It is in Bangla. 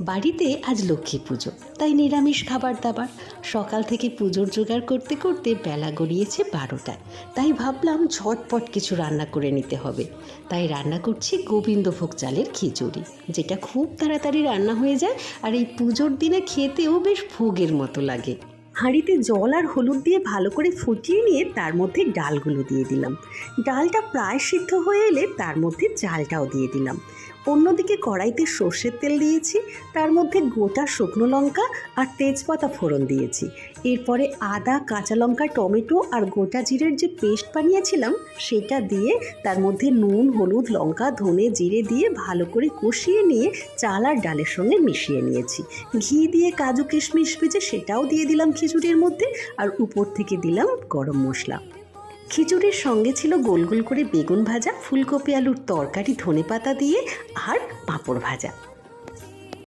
বাড়িতে আজ লক্ষ্মী পুজো, তাই নিরামিষ খাবার দাবার। সকাল থেকে পুজোর জোগাড় করতে করতে বেলা গড়িয়েছে বারোটায় তাই ভাবলাম ঝটপট কিছু রান্না করে নিতে হবে। তাই রান্না করছি গোবিন্দভোগ চালের খিচুড়ি, যেটা খুব তাড়াতাড়ি রান্না হয়ে যায় আর এই পুজোর দিনে খেতেও বেশ ভোগের মতো লাগে। হাঁড়িতে জল আর হলুদ দিয়ে ভালো করে ফুটিয়ে নিয়ে তার মধ্যে ডালগুলো দিয়ে দিলাম। ডালটা প্রায় সিদ্ধ হয়ে এলে তার মধ্যে চালটাও দিয়ে দিলাম। অন্যদিকে কড়াইতে সর্ষের তেল দিয়েছি, তার মধ্যে গোটা শুকনো লঙ্কা আর তেজপাতা ফোড়ন দিয়েছি। এরপরে আদা, কাঁচা লঙ্কা, টমেটো আর গোটা জিরের যে পেস্ট বানিয়েছিলাম, সেটা দিয়ে তার মধ্যে নুন, হলুদ, লঙ্কা, ধনে জিরে দিয়ে ভালো করে কষিয়ে নিয়ে চাল আর ডালের সঙ্গে মিশিয়ে নিয়েছি। ঘি দিয়ে কাজু কিশমিশ ভেজে সেটাও দিয়ে দিলাম খিচুড়ির মধ্যে, আর উপর থেকে দিলাম গরম মশলা। খিচুড়ির সঙ্গে ছিল গোল গোল করে বেগুন ভাজা, ফুলকপি আলুর তরকারি ধনে পাতা দিয়ে আর পাঁপড় ভাজা।